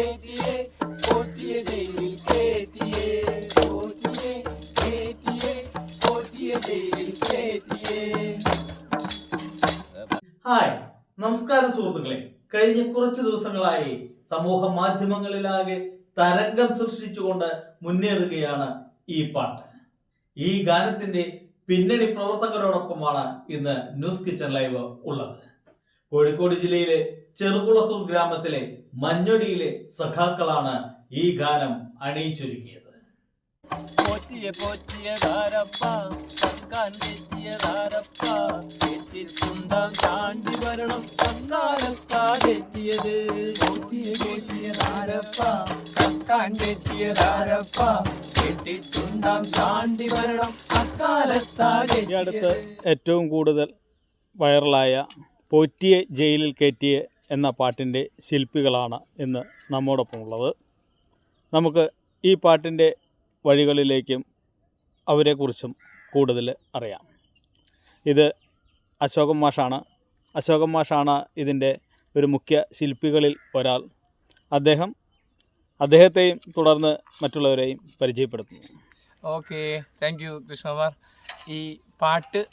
Hi നമസ്കാരം സുഹൃത്തുക്കളെ. കഴിഞ്ഞ കുറച്ച് ദിവസങ്ങളായി സമൂഹ മാധ്യമങ്ങളിലാകെ തരംഗം സൃഷ്ടിച്ചുകൊണ്ട് മുന്നേറുകയാണ് ഈ പാട്ട്. ഈ ഗാനത്തിന്റെ പിന്നണി പ്രവർത്തകരോടൊപ്പമാണ് ഇന്ന് ന്യൂസ് കിച്ചൺ ലൈവ് ഉള്ളത്. കോഴിക്കോട് ജില്ലയിലെ ചെറുകുളത്തൂർ ഗ്രാമത്തിലെ മഞ്ഞൊടിയിലെ സഖാക്കളാണ് ഈ ഗാനം അണിയിച്ചൊരുക്കിയത്. പോറ്റിയ പോറ്റിയതാരപ്പ കക്കാൻ തെറ്റിയതാരപ്പ വീട്ടിൽ കുണ്ടാം താണ്ടി വരണം അക്കാലത്താതെത്തിയത് പോറ്റിയ പോറ്റിയതാരപ്പ കക്കാൻ തെറ്റിയതാരപ്പ വീട്ടിൽ കുണ്ടാം താണ്ടി വരണം ഈ അടുത്ത് ഏറ്റവും കൂടുതൽ വൈറലായ പോറ്റിയെ ജയിലിൽ കയറ്റിയെ എന്ന പാട്ടിന്റെ ശില്പികളാണ് ഇന്ന് നമ്മോടൊപ്പമുള്ളത്. നമുക്ക് ഈ പാട്ടിന്റെ വഴികളിലേക്കും അവരെക്കുറിച്ചും കൂടുതൽ അറിയാം. ഇത് അശോകൻ മാഷാണ്. അശോകൻ മാഷാണ് ഇതിന്റെ ഒരു മുഖ്യ ശില്പികളിൽ ഒരാൾ. അദ്ദേഹം അദ്ദേഹത്തെയും തുടർന്ന് മറ്റുള്ളവരെയും പരിചയപ്പെടുത്തുന്നു. Okay thank you Krishnakumar. ഈ പാട്ട്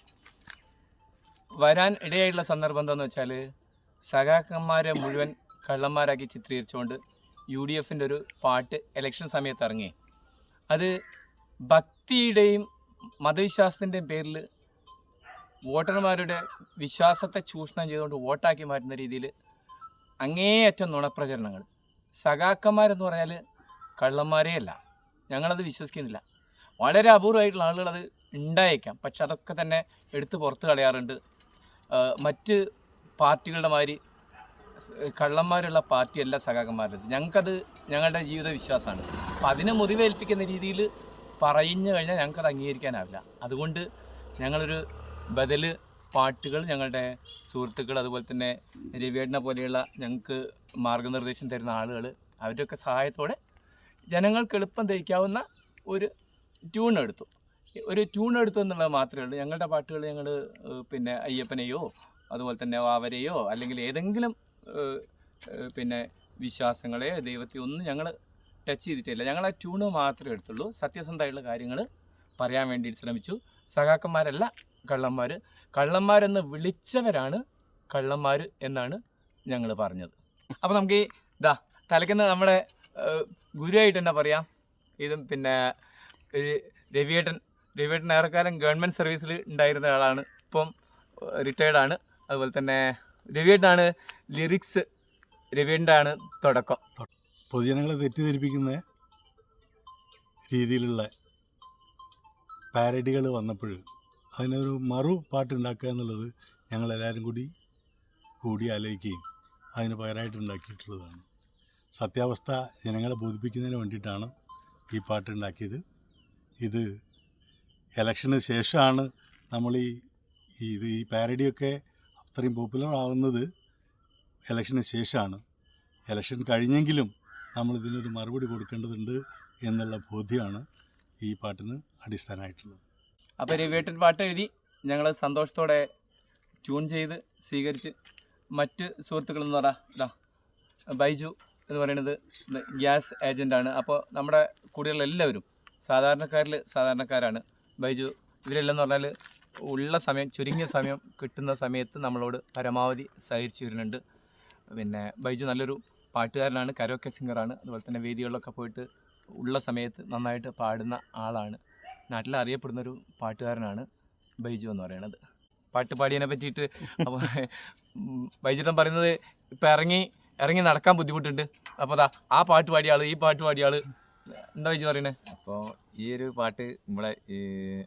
വരാൻ ഇടയായിട്ടുള്ള സന്ദർഭം എന്താണെന്ന് വെച്ചാൽ സഖാക്കന്മാരെ മുഴുവൻ കള്ളന്മാരാക്കി ചിത്രീകരിച്ചുകൊണ്ട് യു ഡി എഫിന്റെ ഒരു പാട്ട് ഇലക്ഷൻ സമയത്ത് ഇറങ്ങി. അത് ഭക്തിയുടെയും മതവിശ്വാസത്തിന്റെയും പേരിൽ വോട്ടർമാരുടെ വിശ്വാസത്തെ ചൂഷണം ചെയ്തുകൊണ്ട് വോട്ടാക്കി മാറ്റുന്ന രീതിയിൽ അങ്ങേയറ്റം നുണപ്രചരണങ്ങൾ. സഖാക്കന്മാരെന്ന് പറഞ്ഞാൽ കള്ളന്മാരേ അല്ല. ഞങ്ങളത് വിശ്വസിക്കുന്നില്ല. വളരെ അപൂർവമായിട്ടുള്ള ആളുകൾ അത് ഉണ്ടായേക്കാം. പക്ഷെ അതൊക്കെ തന്നെ എടുത്ത് പുറത്ത് കളയാറുണ്ട്. മറ്റ് പാർട്ടികളുടെ മാതിരി കള്ളന്മാരുള്ള പാർട്ടിയല്ല സഖാക്കന്മാരുടെ ഞങ്ങൾക്കത് ഞങ്ങളുടെ ജീവിത വിശ്വാസമാണ്. അപ്പം അതിനെ മുറിവേൽപ്പിക്കുന്ന രീതിയിൽ പറഞ്ഞു കഴിഞ്ഞാൽ ഞങ്ങൾക്കത് അംഗീകരിക്കാനാവില്ല. അതുകൊണ്ട് ഞങ്ങളൊരു ബദൽ പാട്ടുകൾ ഞങ്ങളുടെ സുഹൃത്തുക്കൾ അതുപോലെ തന്നെ രവിയേട്ടനെ പോലെയുള്ള ഞങ്ങൾക്ക് മാർഗനിർദ്ദേശം തരുന്ന ആളുകൾ അവരുടെയൊക്കെ സഹായത്തോടെ ജനങ്ങൾക്ക് എളുപ്പം ദഹിക്കാവുന്ന ഒരു ട്യൂൺ എടുത്തു. ഒരു ട്യൂൺ എടുത്തു എന്നുള്ളത് മാത്രമേ ഉള്ളൂ. ഞങ്ങളുടെ പാട്ടുകൾ ഞങ്ങൾ പിന്നെ അയ്യപ്പനെയോ അതുപോലെ തന്നെ വാവരെയോ അല്ലെങ്കിൽ ഏതെങ്കിലും പിന്നെ വിശ്വാസങ്ങളെ ദൈവത്തെ ഒന്നും ഞങ്ങൾ ടച്ച് ചെയ്തിട്ടില്ല. ഞങ്ങൾ ആ ട്യൂണ് മാത്രമേ എടുത്തുള്ളൂ. സത്യസന്ധമായിട്ടുള്ള കാര്യങ്ങൾ പറയാൻ വേണ്ടി ശ്രമിച്ചു. സഖാക്കന്മാരല്ല കള്ളന്മാർ കള്ളന്മാരെന്ന് വിളിച്ചവരാണ് കള്ളന്മാർ എന്നാണ് ഞങ്ങൾ പറഞ്ഞത്. അപ്പോൾ നമുക്ക് ഈ ഇതാ തലയ്ക്കുന്ന നമ്മുടെ ഗുരുവായിട്ട് എന്താ പറയാം? ഇതും പിന്നെ രവിയേട്ടൻ രവിയേട്ടൻ ഏറെക്കാലം ഗവൺമെന്റ് സർവീസിൽ ഉണ്ടായിരുന്ന ആളാണ്. ഇപ്പം ആണ്. അതുപോലെ തന്നെ രവിയേട്ടനാണ് ലിറിക്സ് രവിയേട്ടന്റെ ആണ് തുടക്കം. പൊതുജനങ്ങളെ തെറ്റിദ്ധരിപ്പിക്കുന്ന രീതിയിലുള്ള പാരഡികൾ വന്നപ്പോൾ അതിനൊരു മറു പാട്ടുണ്ടാക്കുക എന്നുള്ളത് ഞങ്ങളെല്ലാവരും കൂടി കൂടി ആലോചിക്കുകയും അതിന് പകരമായിട്ട് ഉണ്ടാക്കിയിട്ടുള്ളതാണ്. സത്യാവസ്ഥ ജനങ്ങളെ ബോധിപ്പിക്കുന്നതിന് വേണ്ടിയിട്ടാണ് ഈ പാട്ടുണ്ടാക്കിയത് ഇത് ഇലക്ഷന് ശേഷമാണ് നമ്മൾ ഈ ഇത് ഈ പാരഡിയൊക്കെ അത്രയും പോപ്പുലർ ആവുന്നത് ഇലക്ഷന് ശേഷമാണ്. ഇലക്ഷൻ കഴിഞ്ഞെങ്കിലും നമ്മൾ ഇതിനൊരു മറുപടി കൊടുക്കേണ്ടതുണ്ട് എന്നുള്ള ബോധ്യമാണ് ഈ പാട്ടിന് അടിസ്ഥാനമായിട്ടുള്ളത്. അപ്പോൾ രവിയേട്ടൻ പാട്ട് എഴുതി ഞങ്ങൾ സന്തോഷത്തോടെ ട്യൂൺ ചെയ്ത് സ്വീകരിച്ച് മറ്റ് സുഹൃത്തുക്കൾ എന്ന് ഇതാ ബൈജു എന്ന് പറയുന്നത് ഗ്യാസ് ഏജന്റാണ് അപ്പോൾ നമ്മുടെ കൂടെയുള്ള എല്ലാവരും സാധാരണക്കാരിൽ സാധാരണക്കാരാണ്. ബൈജു ഇവരെല്ലാം എന്ന് പറഞ്ഞാൽ ഉള്ള സമയം ചുരുങ്ങിയ സമയം കിട്ടുന്ന സമയത്ത് നമ്മളോട് പരമാവധി സഹകരിച്ചു വരുന്നുണ്ട്. പിന്നെ ബൈജു നല്ലൊരു പാട്ടുകാരനാണ് കരോക്കെ സിംഗറാണ് അതുപോലെ തന്നെ വേദികളിലൊക്കെ പോയിട്ട് ഉള്ള സമയത്ത് നന്നായിട്ട് പാടുന്ന ആളാണ്. നാട്ടിൽ അറിയപ്പെടുന്ന ഒരു പാട്ടുകാരനാണ് ബൈജു എന്ന് പറയുന്നത്. പാട്ട് പാടിയതിനെ പറ്റിയിട്ട് അപ്പോൾ ബൈജുട്ടൻ പറയുന്നത് ഇപ്പം ഇറങ്ങി ഇറങ്ങി നടക്കാൻ ബുദ്ധിമുട്ടുണ്ട്. അപ്പോൾ അതാ ആ പാട്ട് പാടിയ ആൾ ഈ പാട്ട് പാടിയ ആൾ എന്താ ബൈജു പറയണേ? അപ്പോൾ ഈ ഒരു പാട്ട് നമ്മളെ ഈ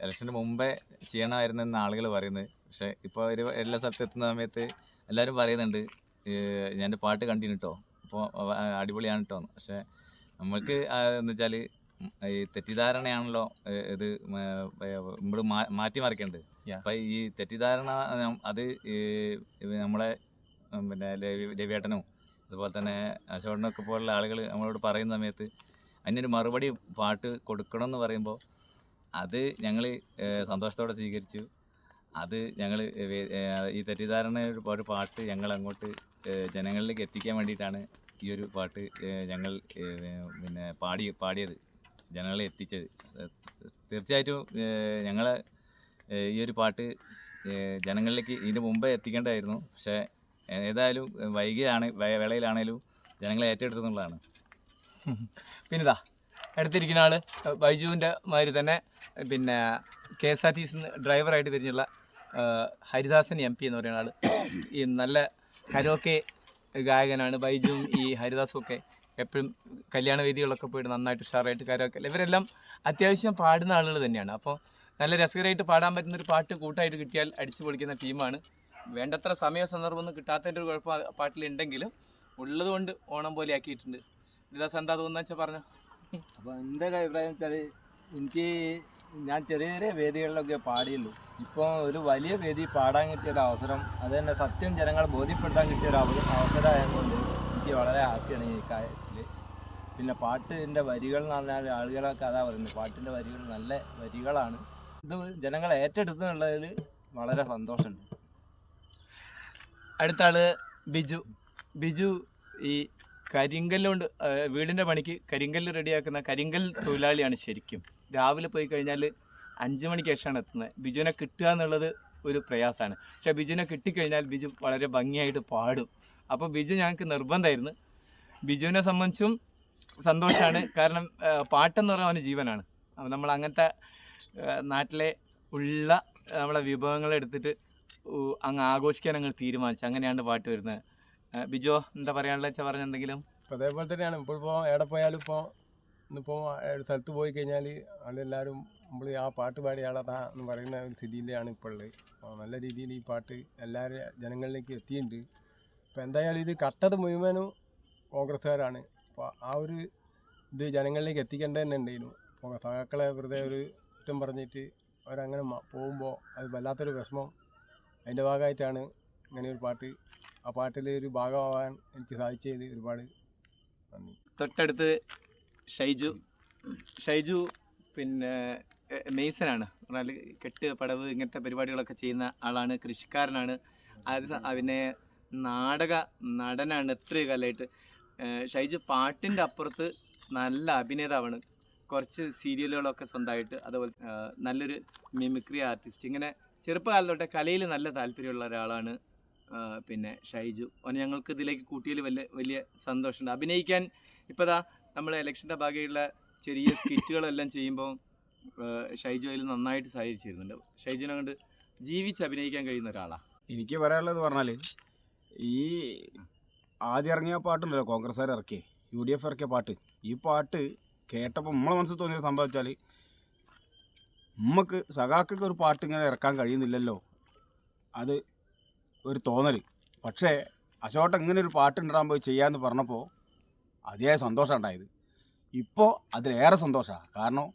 ഇലക്ഷന് മുമ്പേ ചെയ്യണമായിരുന്നെന്ന് ആളുകൾ പറയുന്നത്. പക്ഷേ ഇപ്പോൾ ഒരു എല്ലാ സ്ഥലത്ത് എത്തുന്ന സമയത്ത് എല്ലാവരും പറയുന്നുണ്ട് ഞാൻ പാട്ട് കണ്ടിന് കേട്ടോ അപ്പോൾ അടിപൊളിയാണ് കേട്ടോ പക്ഷേ നമ്മൾക്ക് എന്ന് വെച്ചാൽ ഈ തെറ്റിദ്ധാരണയാണല്ലോ ഇത് നമ്മൾ മാറ്റി മറിക്കേണ്ടത്. അപ്പം ഈ തെറ്റിദ്ധാരണ അത് നമ്മളെ പിന്നെ രവി രവിയേട്ടനും അതുപോലെ തന്നെ അശോകനൊക്കെ പോലുള്ള ആളുകൾ നമ്മളോട് പറയുന്ന സമയത്ത് അതിനൊരു മറുപടി പാട്ട് കൊടുക്കണം എന്ന് പറയുമ്പോൾ അത് ഞങ്ങൾ സന്തോഷത്തോടെ സ്വീകരിച്ചു. അത് ഞങ്ങൾ ഈ തെറ്റിദ്ധാരണ ഒരു പാട്ട് ഞങ്ങൾ അങ്ങോട്ട് ജനങ്ങളിലേക്ക് എത്തിക്കാൻ വേണ്ടിയിട്ടാണ് ഈ ഒരു പാട്ട് ഞങ്ങൾ പിന്നെ പാടി പാടിയത് ജനങ്ങളെ എത്തിച്ചത്. തീർച്ചയായിട്ടും ഞങ്ങളെ ഈ ഒരു പാട്ട് ജനങ്ങളിലേക്ക് ഇതിന് മുമ്പേ എത്തിക്കേണ്ടതായിരുന്നു. പക്ഷേ ഏതായാലും വൈകിയാണ് വേളയിലാണേലും ജനങ്ങളെ ഏറ്റെടുത്തെന്നുള്ളതാണ് പിന്നിതാ അടുത്തിരിക്കുന്ന ആൾ ബൈജുവിന്റെ മാതിരി തന്നെ പിന്നെ കെ എസ് ആർ ടി സിന്ന് ഡ്രൈവറായിട്ട് തിരിഞ്ഞുള്ള ഹരിദാസൻ എം പി എന്ന് പറയുന്ന ആൾ. ഈ നല്ല കരോക്കെ ഗായകനാണ് ബൈജുവും ഈ ഹരിദാസും ഒക്കെ എപ്പോഴും കല്യാണ വേദികളൊക്കെ പോയിട്ട് നന്നായിട്ട് ഉഷാറായിട്ട് കരോക്കെ ഇവരെല്ലാം അത്യാവശ്യം പാടുന്ന ആളുകൾ തന്നെയാണ്. അപ്പോൾ നല്ല രസകരമായിട്ട് പാടാൻ പറ്റുന്ന ഒരു പാട്ട് കൂട്ടായിട്ട് കിട്ടിയാൽ അടിച്ചു പൊളിക്കുന്ന ടീമാണ്. വേണ്ടത്ര സമയ സന്ദർഭമൊന്നും കിട്ടാത്തതിന്റെ ഒരു കുഴപ്പം പാട്ടിലുണ്ടെങ്കിലും ഉള്ളതുകൊണ്ട് ഓണം പോലെ ആക്കിയിട്ടുണ്ട്. ഹരിദാസ് എന്താ തോന്നുന്ന വെച്ചാൽ പറഞ്ഞു? അപ്പോൾ എന്റെ ഒരു അഭിപ്രായം വെച്ചാൽ എനിക്ക് ഞാൻ ചെറിയ ചെറിയ വേദികളിലൊക്കെ പാടിയുള്ളൂ. ഇപ്പോൾ ഒരു വലിയ വേദി പാടാൻ കിട്ടിയ ഒരു അവസരം അത് തന്നെ സത്യം ജനങ്ങളെ ബോധ്യപ്പെടുത്താൻ കിട്ടിയ ഒരു അവ- അവസരമായതുകൊണ്ട് എനിക്ക് വളരെ ഹാപ്പിയാണ് ഈ കാര്യത്തിൽ പിന്നെ പാട്ടിന്റെ വരികൾ എന്ന് പറഞ്ഞാൽ ആളുകളൊക്കെ അതാ പറയുന്നത് പാട്ടിന്റെ വരികൾ നല്ല വരികളാണ്. ഇത് ജനങ്ങളെ ഏറ്റെടുത്തുന്നുള്ളതിൽ വളരെ സന്തോഷമുണ്ട്. അടുത്ത ആൾ ബിജു. ബിജു ഈ കരിങ്കല്ല് കൊണ്ട് വീടിന്റെ പണിക്ക് കരിങ്കല്ല് റെഡിയാക്കുന്ന കരിങ്കൽ തൊഴിലാളിയാണ് ശരിക്കും. രാവിലെ പോയി കഴിഞ്ഞാൽ അഞ്ച് മണിക്ക് ശേഷമാണ് എത്തുന്നത്. ബിജുവിനെ കിട്ടുക എന്നുള്ളത് ഒരു പ്രയാസമാണ്. പക്ഷേ ബിജുവിനെ കിട്ടിക്കഴിഞ്ഞാൽ ബിജു വളരെ ഭംഗിയായിട്ട് പാടും. അപ്പോൾ ബിജു ഞങ്ങൾക്ക് നിർബന്ധമായിരുന്നു. ബിജുവിനെ സംബന്ധിച്ചും സന്തോഷമാണ്. കാരണം പാട്ടെന്ന് പറഞ്ഞാൽ അവന് ജീവനാണ്. അപ്പോൾ നമ്മൾ അങ്ങനത്തെ നാട്ടിലെ ഉള്ള നമ്മളെ വിഭവങ്ങളെടുത്തിട്ട് അങ്ങ് ആഘോഷിക്കാൻ അങ്ങ് തീരുമാനിച്ചു. അങ്ങനെയാണ് പാട്ട് വരുന്നത്. ബിജോ എന്താ പറയാനുള്ള വെച്ചാൽ പറഞ്ഞെന്തെങ്കിലും അതേപോലെ തന്നെയാണ്. ഇപ്പോൾ ഇപ്പോൾ എവിടെ പോയാലും ഇപ്പോൾ ഇന്നിപ്പോൾ സ്ഥലത്ത് പോയി കഴിഞ്ഞാൽ അതെല്ലാവരും നമ്മൾ ആ പാട്ട് പാടിയ ആളതാ എന്ന് പറയുന്ന ഒരു സ്ഥിതിയിലാണ് ഇപ്പോൾ ഉള്ളത്. നല്ല രീതിയിൽ ഈ പാട്ട് എല്ലാവരും ജനങ്ങളിലേക്ക് എത്തിയിട്ടുണ്ട്. ഇപ്പോൾ എന്തായാലും ഇത് കട്ടത് മുഴുവനും കോൺഗ്രസ്സുകാരാണ്. അപ്പോൾ ആ ഒരു ഇത് ജനങ്ങളിലേക്ക് എത്തിക്കേണ്ടത് തന്നെ ഉണ്ടായിരുന്നു അപ്പോൾ സഹാക്കളെ വെറുതെ ഒരു കുറ്റം പറഞ്ഞിട്ട് അവരങ്ങനെ പോകുമ്പോൾ അത് വല്ലാത്തൊരു വിഷമം. അതിന്റെ ഭാഗമായിട്ടാണ് ഇങ്ങനെ ഒരു പാട്ട് ആ പാട്ടിൽ ഒരു ഭാഗമാവാൻ എനിക്ക് സാധിച്ചത് ഒരുപാട് നന്ദി. തൊട്ടടുത്ത് ഷൈജു ഷൈജു പിന്നെ മെയ്സനാണ്. പറഞ്ഞാൽ കെട്ട് പടവ് ഇങ്ങനത്തെ പരിപാടികളൊക്കെ ചെയ്യുന്ന ആളാണ് കൃഷിക്കാരനാണ്. അത് അതിനെ നാടക നടനാണ് എത്ര കാലമായിട്ട്. ഷൈജു പാട്ടിന്റെ അപ്പുറത്ത് നല്ല അഭിനേതാവാണ്. കുറച്ച് സീരിയലുകളൊക്കെ സ്വന്തമായിട്ട് അതുപോലെ നല്ലൊരു മിമിക്രി ആർട്ടിസ്റ്റ്. ഇങ്ങനെ ചെറുപ്പകാലം തൊട്ടേ കലയിൽ നല്ല താല്പര്യമുള്ള ഒരാളാണ്. പിന്നെ ഷൈജു. അവന് ഞങ്ങൾക്ക് ഇതിലേക്ക് കൂട്ടിയതിൽ വലിയ വലിയ സന്തോഷമുണ്ട്. അഭിനയിക്കാൻ ഇപ്പോൾ നമ്മൾ ഇലക്ഷന്റെ ഭാഗമായിട്ടുള്ള ചെറിയ സ്കിറ്റുകളെല്ലാം ചെയ്യുമ്പോൾ ഷൈജു അതിൽ നന്നായിട്ട് സഹകരിച്ചിരുന്നുണ്ട്. ഷൈജുവിനെ കൊണ്ട് ജീവിച്ച് അഭിനയിക്കാൻ കഴിയുന്ന ഒരാളാണ് എനിക്ക് പറയാനുള്ളത് പറഞ്ഞാൽ ഈ ആദ്യം ഇറങ്ങിയ പാട്ടുണ്ടല്ലോ കോൺഗ്രസ്സുകാർ ഇറക്കിയേ യു ഡി എഫ് ഇറക്കിയ പാട്ട്. ഈ പാട്ട് കേട്ടപ്പോൾ നമ്മളെ മനസ്സിൽ തോന്നിയത് സംഭവിച്ചാൽ നമുക്ക് സഖാക്കൊക്കെ ഒരു പാട്ട് ഇങ്ങനെ ഇറക്കാൻ കഴിയുന്നില്ലല്ലോ. അത് ഒരു തോന്നൽ പക്ഷേ അശോട്ട ഇങ്ങനെ ഒരു പാട്ട് ഉണ്ടാകാൻ പോയി ചെയ്യാമെന്ന് പറഞ്ഞപ്പോൾ അതിയായ സന്തോഷം ഉണ്ടായത്. ഇപ്പോൾ അതിലേറെ സന്തോഷമാണ് കാരണം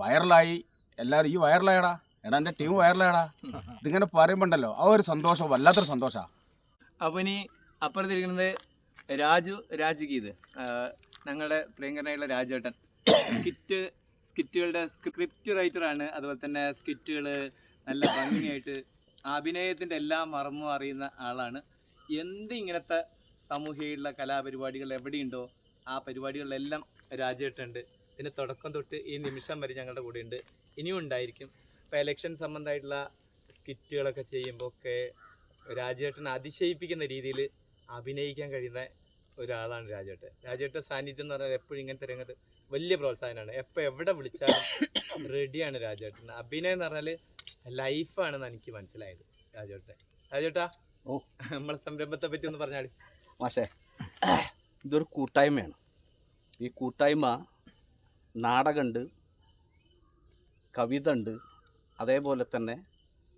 വൈറലായി. എല്ലാവരും ഈ വൈറലായടാ. എടാ എന്റെ ടീം വൈറലായടാ. ഇതിങ്ങനെ പറയുമ്പോണ്ടല്ലോ ആ ഒരു സന്തോഷം വല്ലാത്തൊരു സന്തോഷമാണ് അപ്പോൾ ഇനി അപ്പുറത്തിരിക്കുന്നത് രാജു രാജഗീത്. ഞങ്ങളുടെ പ്രിയങ്കരനായുള്ള രാജേട്ടൻ. സ്കിറ്റ് സ്കിറ്റുകളുടെ സ്ക്രിപ്റ്റ് റൈറ്ററാണ്. അതുപോലെ തന്നെ സ്കിറ്റുകൾ നല്ല ഭംഗിയായിട്ട് അഭിനയത്തിന്റെ എല്ലാ മർമ്മവും അറിയുന്ന ആളാണ്. എന്ത് ഇങ്ങനത്തെ സാമൂഹികയുള്ള കലാപരിപാടികൾ എവിടെയുണ്ടോ ആ പരിപാടികളിലെല്ലാം രാജേട്ടുണ്ട് ഇതിന് തുടക്കം തൊട്ട് ഈ നിമിഷം വരെ ഞങ്ങളുടെ കൂടെ ഉണ്ട് ഇനിയും ഉണ്ടായിരിക്കും. ഇപ്പോൾ എലക്ഷൻ സംബന്ധമായിട്ടുള്ള സ്കിറ്റുകളൊക്കെ ചെയ്യുമ്പോൾ ഒക്കെ രാജേട്ടനെ അതിശയിപ്പിക്കുന്ന രീതിയിൽ അഭിനയിക്കാൻ കഴിയുന്ന ഒരാളാണ് രാജേട്ടൻ. രാജേട്ടൻ സാന്നിധ്യം എന്ന് പറഞ്ഞാൽ എപ്പോഴും ഇങ്ങനത്തെ രംഗത്ത് വലിയ പ്രോത്സാഹനമാണ്. എപ്പോൾ എവിടെ വിളിച്ചാലും റെഡിയാണ് രാജേട്ടൻ. അഭിനയം എന്ന് പറഞ്ഞാൽ ലൈഫാണെന്ന് എനിക്ക് മനസ്സിലായത്. രാജോട്ടെ. രാജോട്ടാ ഓ. നമ്മളെ സംരംഭത്തെ പറ്റി ഒന്ന് പറഞ്ഞാൽ മാഷേ ഇതൊരു കൂട്ടായ്മയാണ്. ഈ കൂട്ടായ്മ നാടകമുണ്ട് കവിത ഉണ്ട് അതേപോലെ തന്നെ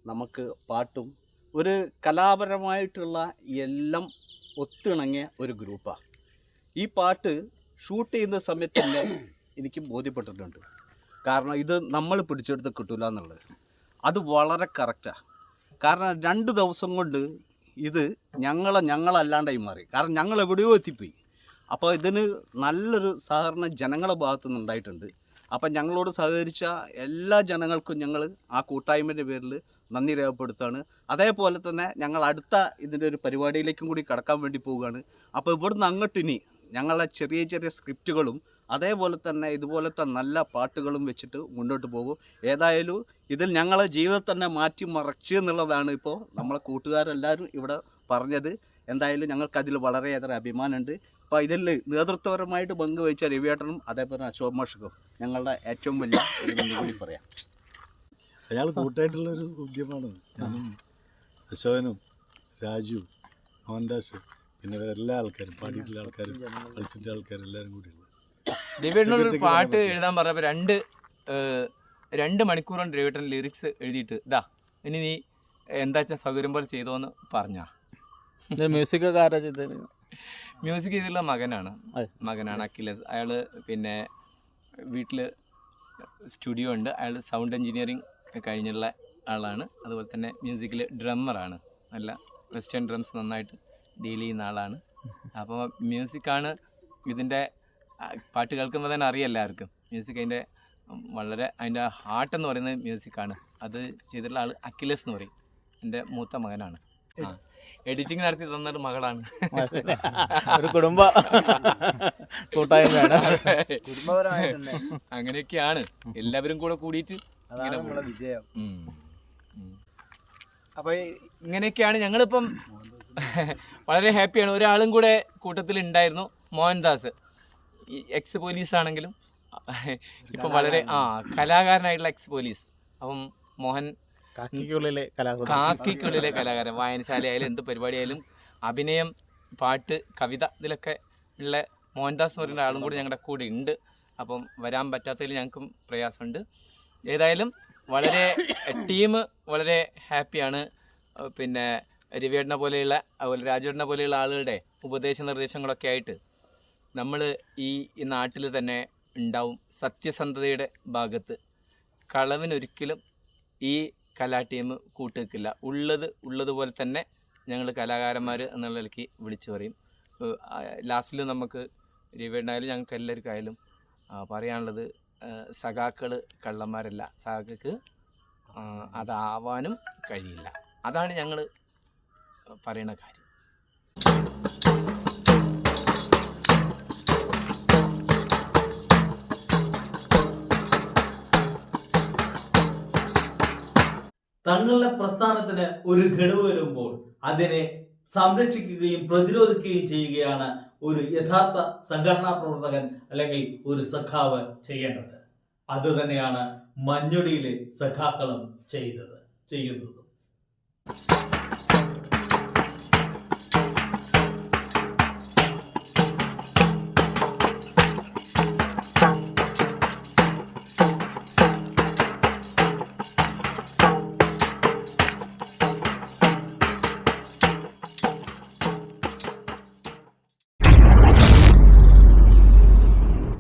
നമുക്ക് പാട്ടും ഒരു കലാപരമായിട്ടുള്ള എല്ലാം ഒത്തിണങ്ങിയ ഒരു ഗ്രൂപ്പാണ്. ഈ പാട്ട് ഷൂട്ട് ചെയ്യുന്ന സമയത്ത് തന്നെ എനിക്ക് ബോധ്യപ്പെട്ടിട്ടുണ്ട്. കാരണം ഇത് നമ്മൾ പിടിച്ചെടുത്ത് കിട്ടില്ല എന്നുള്ളത്. അത് വളരെ കറക്റ്റാണ് കാരണം രണ്ട് ദിവസം കൊണ്ട് ഇത് ഞങ്ങളെ ഞങ്ങളല്ലാണ്ടായി മാറി. കാരണം ഞങ്ങൾ എവിടെയോ എത്തിപ്പോയി. അപ്പോൾ ഇതിന് നല്ലൊരു സഹകരണം ജനങ്ങളുടെ ഭാഗത്തു നിന്ന് ഉണ്ടായിട്ടുണ്ട്. അപ്പം ഞങ്ങളോട് സഹകരിച്ച എല്ലാ ജനങ്ങൾക്കും ഞങ്ങൾ ആ കൂട്ടായ്മയുടെ പേരിൽ നന്ദി രേഖപ്പെടുത്തുകയാണ്. അതേപോലെ തന്നെ ഞങ്ങൾ അടുത്ത ഇതിന്റെ ഒരു പരിപാടിയിലേക്കും കൂടി കടക്കാൻ വേണ്ടി പോവുകയാണ്. അപ്പോൾ ഇവിടുന്ന് അങ്ങോട്ടിനി ഞങ്ങളുടെ ഞങ്ങളെ ചെറിയ ചെറിയ സ്ക്രിപ്റ്റുകളും അതേപോലെ തന്നെ ഇതുപോലത്തെ നല്ല പാട്ടുകളും വെച്ചിട്ട് മുന്നോട്ട് പോകും. ഏതായാലും ഇതിൽ ഞങ്ങളെ ജീവിതം തന്നെ മാറ്റി മറച്ചു എന്നുള്ളതാണ് ഇപ്പോൾ നമ്മളെ കൂട്ടുകാരെല്ലാവരും ഇവിടെ പറഞ്ഞത്. എന്തായാലും ഞങ്ങൾക്കതിൽ വളരെയേറെ അഭിമാനമുണ്ട്. അപ്പോൾ ഇതിൽ നേതൃത്വപരമായിട്ട് പങ്കുവച്ച രവിയേട്ടനും അതേപോലെ അശോക് മാഷക്കും ഞങ്ങളുടെ ഏറ്റവും വലിയ കൂടി പറയാം. അയാൾ കൂട്ടായിട്ടുള്ള ഒരു ഞാനും അശോകനും രാജു മോഹൻദാസ് പിന്നെ എല്ലാ ആൾക്കാരും പാടിയിട്ടുള്ള ആൾക്കാരും കളിച്ചിട്ടുള്ള ആൾക്കാരും എല്ലാവരും കൂടി ഒരു പാട്ട് എഴുതാൻ പറഞ്ഞപ്പോൾ രണ്ട് രണ്ട് മണിക്കൂറാണ് ദേവേട്ടൻ ലിറിക്സ് എഴുതിയിട്ട്. ഇതാ ഇനി നീ എന്താ വെച്ചാൽ സൗകര്യം പോലെ ചെയ്തോന്ന് പറഞ്ഞാ. മ്യൂസിക് ഒക്കെ ആരാ ചെയ്തത്? മ്യൂസിക് ചെയ്തിട്ടുള്ള മകനാണ്. മകനാണ് അഖിലസ് അയാൾ പിന്നെ വീട്ടിൽ സ്റ്റുഡിയോ ഉണ്ട്. അയാൾ സൗണ്ട് എഞ്ചിനീയറിങ് കഴിഞ്ഞുള്ള ആളാണ്. അതുപോലെ തന്നെ മ്യൂസിക്കിൽ ഡ്രമ്മറാണ് നല്ല വെസ്റ്റേൺ ഡ്രംസ് നന്നായിട്ട് ഡീൽ ചെയ്യുന്ന ആളാണ്. അപ്പോൾ മ്യൂസിക്കാണ് ഇതിന്റെ പാട്ട് കേൾക്കുമ്പോൾ തന്നെ അറിയാം എല്ലാവർക്കും. മ്യൂസിക് അതിന്റെ വളരെ അതിന്റെ ഹാർട്ട് എന്ന് പറയുന്നത് മ്യൂസിക്കാണ് അത് ചെയ്തിട്ടുള്ള ആൾ അഖിലസ് എന്ന് പറയും. എന്റെ മൂത്ത മകനാണ്. ആ. എഡിറ്റിംഗ് നടത്തി തന്നൊരു മകളാണ്. ഒരു കുടുംബ കൂട്ടായ്മയാണ് അങ്ങനെയൊക്കെയാണ്. എല്ലാവരും കൂടെ കൂടിയിട്ട് വിജയം. അപ്പോൾ ഇങ്ങനെയൊക്കെയാണ് ഞങ്ങളിപ്പം വളരെ ഹാപ്പിയാണ് ഒരാളും കൂടെ കൂട്ടത്തിൽ ഉണ്ടായിരുന്നു മോഹൻദാസ്. ഈ എക്സ് പോലീസ് ആണെങ്കിലും ഇപ്പം വളരെ ആ കലാകാരനായിട്ടുള്ള എക്സ് പോലീസ് അപ്പം മോഹൻ കാക്കിക്കുള്ളിലെ കലാകാരൻ. കാക്കിക്കുള്ളിലെ കലാകാരൻ. വായനശാലയായാലും എന്ത് പരിപാടിയായാലും അഭിനയം പാട്ട് കവിത ഇതിലൊക്കെ ഉള്ള മോഹൻദാസ് എന്ന് പറയുന്ന ആളും കൂടി ഞങ്ങളുടെ കൂടെ ഉണ്ട്. അപ്പം വരാൻ പറ്റാത്തതിൽ ഞങ്ങൾക്കും പ്രയാസമുണ്ട്. ഏതായാലും വളരെ ടീം വളരെ ഹാപ്പിയാണ് പിന്നെ രവിയേട്ടനെ പോലെയുള്ള അതുപോലെ രാജേട്ടനെ പോലെയുള്ള ആളുകളുടെ ഉപദേശ നിർദ്ദേശങ്ങളൊക്കെ ആയിട്ട് നമ്മൾ ഈ നാട്ടിൽ തന്നെ ഉണ്ടാവും സത്യസന്ധതയുടെ ഭാഗത്ത്. കളവിനൊരിക്കലും ഈ കലാ ടീം കൂട്ടുവെക്കില്ല ഉള്ളത് ഉള്ളതുപോലെ തന്നെ ഞങ്ങൾ കലാകാരന്മാർ എന്നുള്ള നിലയ്ക്ക് വിളിച്ചു പറയും. ലാസ്റ്റിൽ നമുക്ക് രവിണ്ടായാലും ഞങ്ങൾക്ക് എല്ലാവർക്കും ആയാലും പറയാനുള്ളത് സഖാക്കൾ കള്ളന്മാരല്ല. സഖാക്കൾക്ക് അതാവാനും കഴിയില്ല. അതാണ് ഞങ്ങൾ പറയുന്ന കാര്യം. ഒരു ഘടുവ് വരുമ്പോൾ അതിനെ സംരക്ഷിക്കുകയും പ്രതിരോധിക്കുകയും ചെയ്യുകയാണ് ഒരു യഥാർത്ഥ സംഘടനാ പ്രവർത്തകൻ അല്ലെങ്കിൽ ഒരു സഖാവ് ചെയ്യേണ്ടത്. അത് തന്നെയാണ് മഞ്ഞുടിയിലെ സഖാക്കളും ചെയ്തത് ചെയ്യുന്നത്.